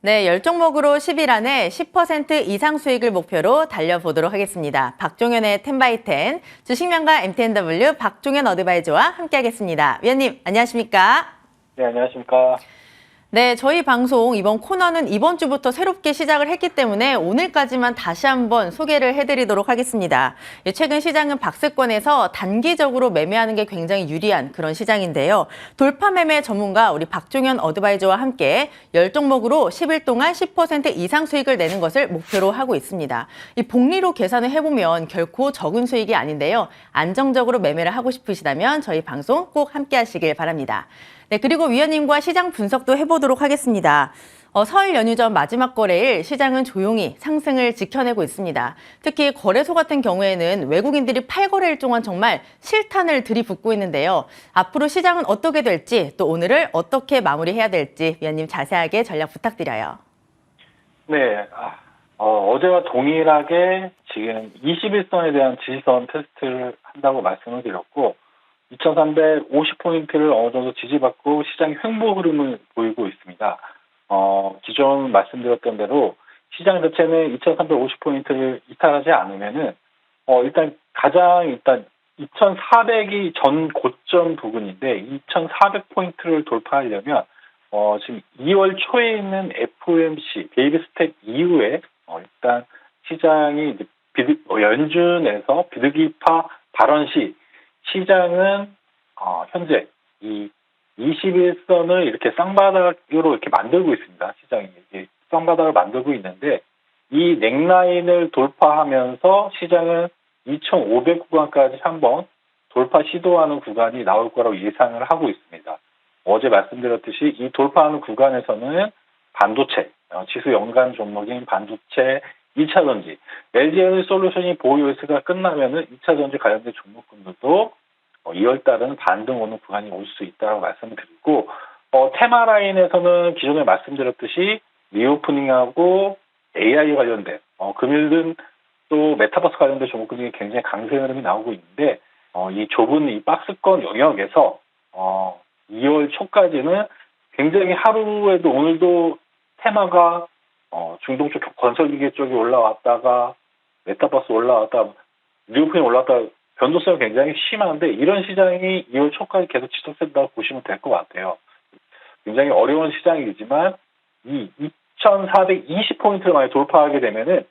네, 10종목으로 10일 안에 10% 이상 수익을 목표로 달려보도록 하겠습니다. 박종현의 10바이10 주식명가 MTNW 박종현 어드바이저와 함께하겠습니다. 위원님, 안녕하십니까? 네, 안녕하십니까. 네, 저희 방송 이번 코너는 이번 주부터 새롭게 시작을 했기 때문에 오늘까지만 다시 한번 소개를 해드리도록 하겠습니다. 예, 최근 시장은 박스권에서 단기적으로 매매하는 게 굉장히 유리한 그런 시장인데요. 돌파 매매 전문가 우리 박종현 어드바이저와 함께 10종목으로 10일 동안 10% 이상 수익을 내는 것을 목표로 하고 있습니다. 이 복리로 계산을 해보면 결코 적은 수익이 아닌데요. 안정적으로 매매를 하고 싶으시다면 저희 방송 꼭 함께 하시길 바랍니다. 네, 그리고 위원님과 시장 분석도 해보도록 하겠습니다. 어, 설 연휴 전 마지막 거래일 시장은 조용히 상승을 지켜내고 있습니다. 특히 거래소 같은 경우에는 외국인들이 8거래일 동안 정말 실탄을 들이붓고 있는데요. 앞으로 시장은 어떻게 될지 또 오늘을 어떻게 마무리해야 될지 위원님 자세하게 전략 부탁드려요. 네, 아, 어, 제와 동일하게 지금 21선에 대한 지지선 테스트를 한다고 말씀을 드렸고, 2350포인트를 어느 정도 지지받고 시장이 횡보 흐름을 보이고 있습니다. 어, 기존 말씀드렸던 대로 시장 자체는 2350포인트를 이탈하지 않으면은, 어, 일단 가장 일단 2400이 전 고점 부근인데 2400포인트를 돌파하려면 어, 지금 2월 초에 있는 FOMC 베이비 스텝 이후에 어, 일단 시장이 비드, 어, 연준에서 비둘기파 발언 시 시장은 어, 현재 이 21선을 이렇게 쌍바닥으로 이렇게 만들고 있습니다. 시장이 쌍바닥을 만들고 있는데 이 넥라인을 돌파하면서 시장은 2,500 구간까지 한번 돌파 시도하는 구간이 나올 거라고 예상을 하고 있습니다. 어제 말씀드렸듯이 이 돌파하는 구간에서는 반도체, 어, 지수 연간 종목인 반도체 2차 전지, LG 에너지 솔루션이 보유 요소가 끝나면은 2차 전지 관련된 종목군들도 어, 2월 달은 반등 오는 구간이 올 수 있다고 말씀을 드리고, 어, 테마 라인에서는 기존에 말씀드렸듯이 리오프닝하고 AI 관련된, 어, 금일은 또 메타버스 관련된 종목군이 굉장히 강세 흐름이 나오고 있는데, 어, 이 좁은 이 박스권 영역에서, 어, 2월 초까지는 굉장히 하루에도 오늘도 테마가 어, 중동 쪽 건설 기계 쪽이 올라왔다가 메타버스 올라왔다 리오프닝 올라왔다 변동성이 굉장히 심한데 이런 시장이 2월 초까지 계속 지속된다고 보시면 될 것 같아요. 굉장히 어려운 시장이지만 이 2,420포인트를 많이 돌파하게 되면은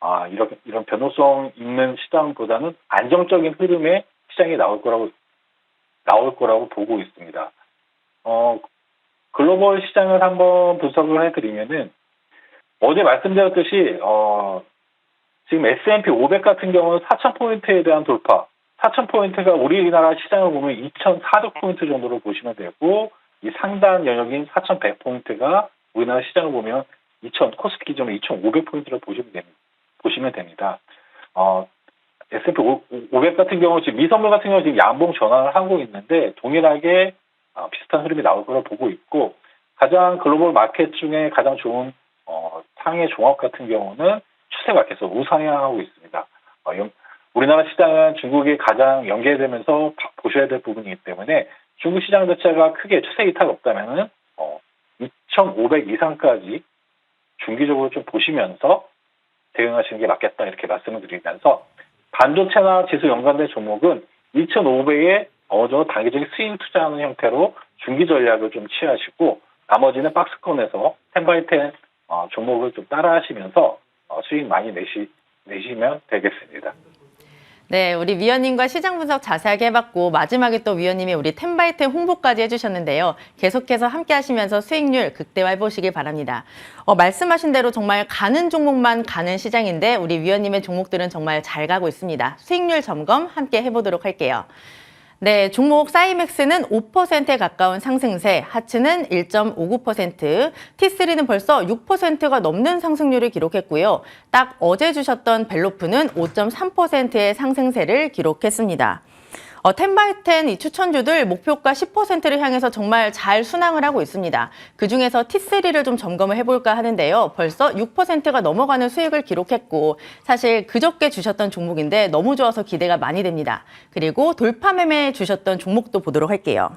아 이런 이런 변동성 있는 시장보다는 안정적인 흐름의 시장이 나올 거라고 나올 거라고 보고 있습니다. 어, 글로벌 시장을 한번 분석을 해드리면은 어제 말씀드렸듯이 어, 지금 S&P 500 같은 경우는 4,000포인트에 대한 돌파, 4,000포인트가 우리나라 시장을 보면 2,400 포인트 정도로 보시면 되고 이 상단 영역인 4,100 포인트가 우리나라 시장을 보면 2,000 코스피 기준으로 2,500 포인트로 보시면 됩니다. 보시면 됩니다. 어, S&P 500 같은 경우 지금 미선물 같은 경우 지금 양봉 전환을 하고 있는데 동일하게 어, 비슷한 흐름이 나올 거라 보고 있고 가장 글로벌 마켓 중에 가장 좋은 어, 상해 종합 같은 경우는 추세가 계속 우상향하고 있습니다. 어, 영- 우리나라 시장은 중국이 가장 연계되면서 바- 보셔야 될 부분이기 때문에 중국 시장 자체가 크게 추세 이탈이 없다면은 어, 2,500 이상까지 중기적으로 좀 보시면서 대응하시는 게 맞겠다 이렇게 말씀을 드리면서 반도체나 지수 연관된 종목은 2,500에 어느 정도 단기적인 스윙 투자하는 형태로 중기 전략을 좀 취하시고 나머지는 박스권에서 10바이10 어, 종목을 좀 따라하시면서 어, 수익 많이 내시, 내시면 되겠습니다. 네, 우리 위원님과 시장 분석 자세하게 해봤고 마지막에 또 위원님이 우리 텐바이텐 홍보까지 해주셨는데요. 계속해서 함께 하시면서 수익률 극대화해 보시길 바랍니다. 어, 말씀하신 대로 정말 가는 종목만 가는 시장인데 우리 위원님의 종목들은 정말 잘 가고 있습니다. 수익률 점검 함께 해보도록 할게요. 네, 종목 사이맥스는 5%에 가까운 상승세, 하츠는 1.59%, T3는 벌써 6%가 넘는 상승률을 기록했고요. 딱 어제 주셨던 벨로프는 5.3%의 상승세를 기록했습니다. 어, 10바이10 이 추천주들 목표가 10%를 향해서 정말 잘 순항을 하고 있습니다. 그 중에서 T3를 좀 점검을 해볼까 하는데요. 벌써 6%가 넘어가는 수익을 기록했고 사실 그저께 주셨던 종목인데 너무 좋아서 기대가 많이 됩니다. 그리고 돌파 매매 주셨던 종목도 보도록 할게요.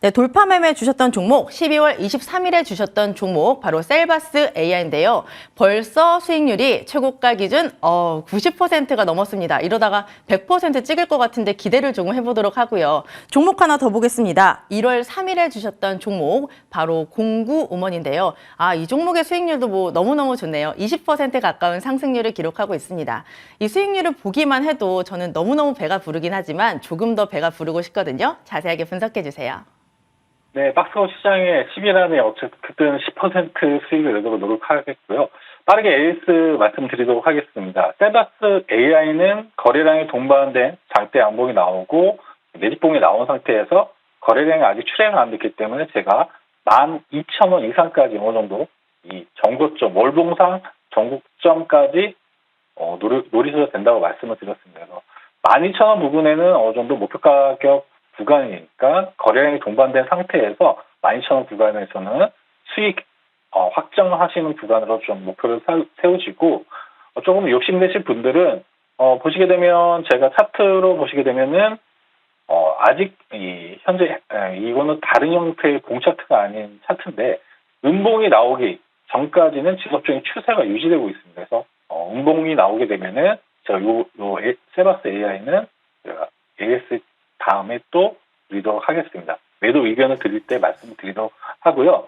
네, 돌파 매매 주셨던 종목 12월 23일에 주셨던 종목 바로 셀바스 AI인데요. 벌써 수익률이 최고가 기준 어, 90%가 넘었습니다. 이러다가 100% 찍을 것 같은데 기대를 조금 해보도록 하고요. 종목 하나 더 보겠습니다. 1월 3일에 주셨던 종목 바로 공구 우먼인데요. 아, 이 종목의 수익률도 뭐 너무너무 좋네요. 20% 가까운 상승률을 기록하고 있습니다. 이 수익률을 보기만 해도 저는 너무너무 배가 부르긴 하지만 조금 더 배가 부르고 싶거든요. 자세하게 분석해 주세요. 네, 박스권 시장에 10일 안에 어쨌든 10% 수익을 내도록 노력하겠고요. 빠르게 AS 말씀드리도록 하겠습니다. 셀바스 AI는 거래량이 동반된 장대 양봉이 나오고 매집봉이 나온 상태에서 거래량이 아직 출행을 안 됐기 때문에 제가 12,000원 이상까지 어느 정도 이 정고점, 월봉상 전국점까지 어, 노리, 노리셔도 된다고 말씀을 드렸습니다. 그래서 12,000원 부근에는 어느 정도 목표 가격 구간이니까 거래량이 동반된 상태에서 12,000원 구간에서는 수익 어, 확정하시는 구간으로 좀 목표를 사- 세우시고 어, 조금 욕심내실 분들은 어, 보시게 되면 제가 차트로 보시게 되면은 어, 아직 이 현재 에, 이거는 다른 형태의 봉차트가 아닌 차트인데 음봉이 나오기 전까지는 지속적인 추세가 유지되고 있습니다. 그래서 어, 음봉이 나오게 되면은 제가 요, 요 에- 세바스 AI는 제가 AS 다음에 또 드리도록 하겠습니다. 매도 의견을 드릴 때 말씀을 드리도록 하고요.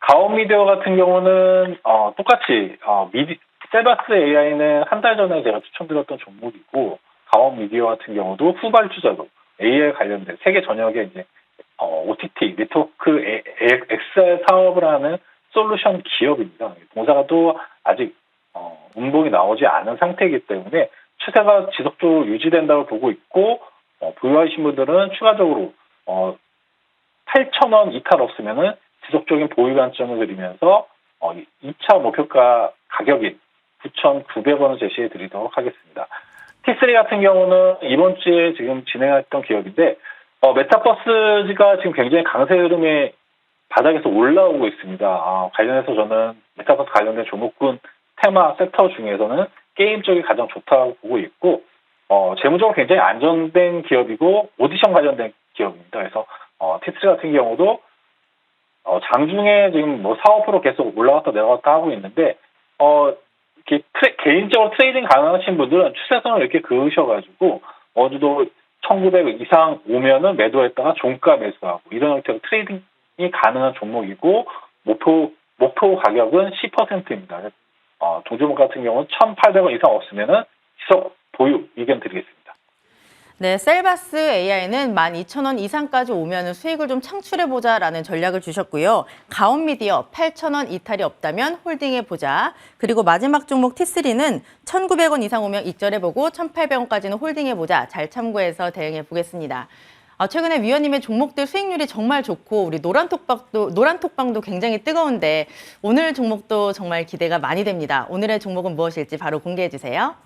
가온 미디어 같은 경우는 어, 똑같이 어, 미디 세바스 AI는 한 달 전에 제가 추천드렸던 종목이고 가온 미디어 같은 경우도 후발주자로 AI 관련된 세계 전역에 이제 어, OTT 네트워크 에- 에- XR 사업을 하는 솔루션 기업입니다. 동사가 또 아직 어, 운봉이 나오지 않은 상태이기 때문에 추세가 지속적으로 유지된다고 보고 있고 어, 보유하신 분들은 추가적으로 어, 8,000원 이탈 없으면은 지속적인 보유 관점을 드리면서 어, 2차 목표가 가격인 9,900원을 제시해 드리도록 하겠습니다. T3 같은 경우는 이번 주에 지금 진행했던 기업인데 어, 메타버스가 지금 굉장히 강세 흐름에 바닥에서 올라오고 있습니다. 아, 관련해서 저는 메타버스 관련된 종목군 테마 섹터 중에서는 게임 쪽이 가장 좋다고 보고 있고 어, 재무적으로 굉장히 안정된 기업이고 오디션 관련된 기업입니다. 그래서 어, T3 같은 경우도 어, 장중에 지금 뭐 4, 5% 계속 올라갔다 내려갔다 하고 있는데 어, 이렇게 트레- 개인적으로 트레이딩 가능하신 분들은 추세선을 이렇게 그으셔가지고 어느 정도 1900 이상 오면은 매도했다가 종가 매수하고 이런 형태로 트레이딩이 가능한 종목이고 목표 목표 가격은 10%입니다. 어, 동종목 같은 경우는 1,800원 이상 없으면은 지속 보유 의견 드리겠습니다. 네, 셀바스 AI는 12,000원 이상까지 오면 수익을 좀 창출해보자라는 전략을 주셨고요. 가온 미디어 8,000원 이탈이 없다면 홀딩해보자. 그리고 마지막 종목 T3는 1,900원 이상 오면 익절해보고 1,800원까지는 홀딩해보자. 잘 참고해서 대응해보겠습니다. 아, 최근에 위원님의 종목들 수익률이 정말 좋고 우리 노란톡방도 노란톡방도 굉장히 뜨거운데 오늘 종목도 정말 기대가 많이 됩니다. 오늘의 종목은 무엇일지 바로 공개해 주세요.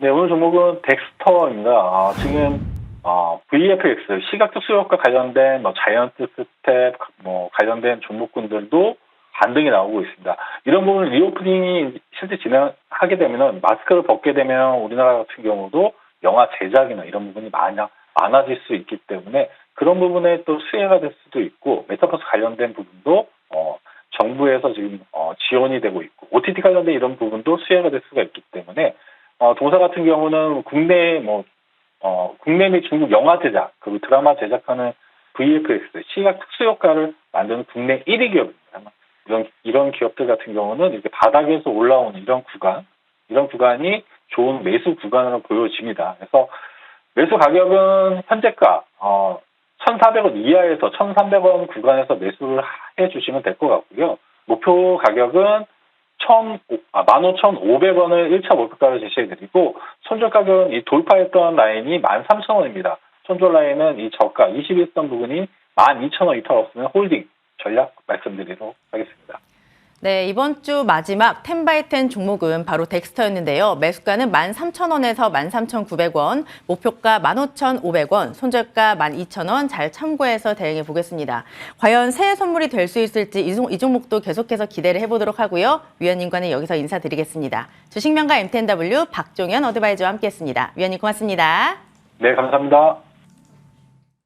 네, 오늘 종목은 덱스터입니다. 아, 지금 어, VFX 시각 특수효과 관련된 뭐 자이언트 스텝 뭐 관련된 종목군들도 반등이 나오고 있습니다. 이런 부분 리오프닝이 실제 진행하게 되면 마스크를 벗게 되면 우리나라 같은 경우도 영화 제작이나 이런 부분이 많아 많아질 수 있기 때문에 그런 부분에 또 수혜가 될 수도 있고 메타버스 관련된 부분도 어, 정부에서 지금 어, 지원이 되고 있고 OTT 관련된 이런 부분도 수혜가 될 수가 있기 때문에 어, 동사 같은 경우는 국내 뭐 어, 국내 및 중국 영화 제작 그리고 드라마 제작하는 VFX 시각 특수 효과를 만드는 국내 1위 기업입니다. 이런 이런 기업들 같은 경우는 이렇게 바닥에서 올라오는 이런 구간 이런 구간이 좋은 매수 구간으로 보여집니다. 그래서 매수 가격은 현재가 어, 1,400원 이하에서 1,300원 구간에서 매수를 해 주시면 될 것 같고요. 목표 가격은 1 아, 15,500원을 1차 목표가로 제시해드리고 손절 가격은 이 돌파했던 라인이 13,000원입니다. 손절 라인은 이 저가 21선 부분이 12,000원 이탈 없으면 홀딩 전략 말씀드리도록 하겠습니다. 네, 이번 주 마지막 10바이10 종목은 바로 덱스터였는데요. 매수가는 13,000원에서 13,900원, 목표가 15,500원, 손절가 12,000원 잘 참고해서 대응해 보겠습니다. 과연 새해 선물이 될 수 있을지 이, 종목도 계속해서 기대를 해보도록 하고요. 위원님과는 여기서 인사드리겠습니다. 주식명가 MTNW 박종현 어드바이저와 함께했습니다. 위원님 고맙습니다. 네, 감사합니다.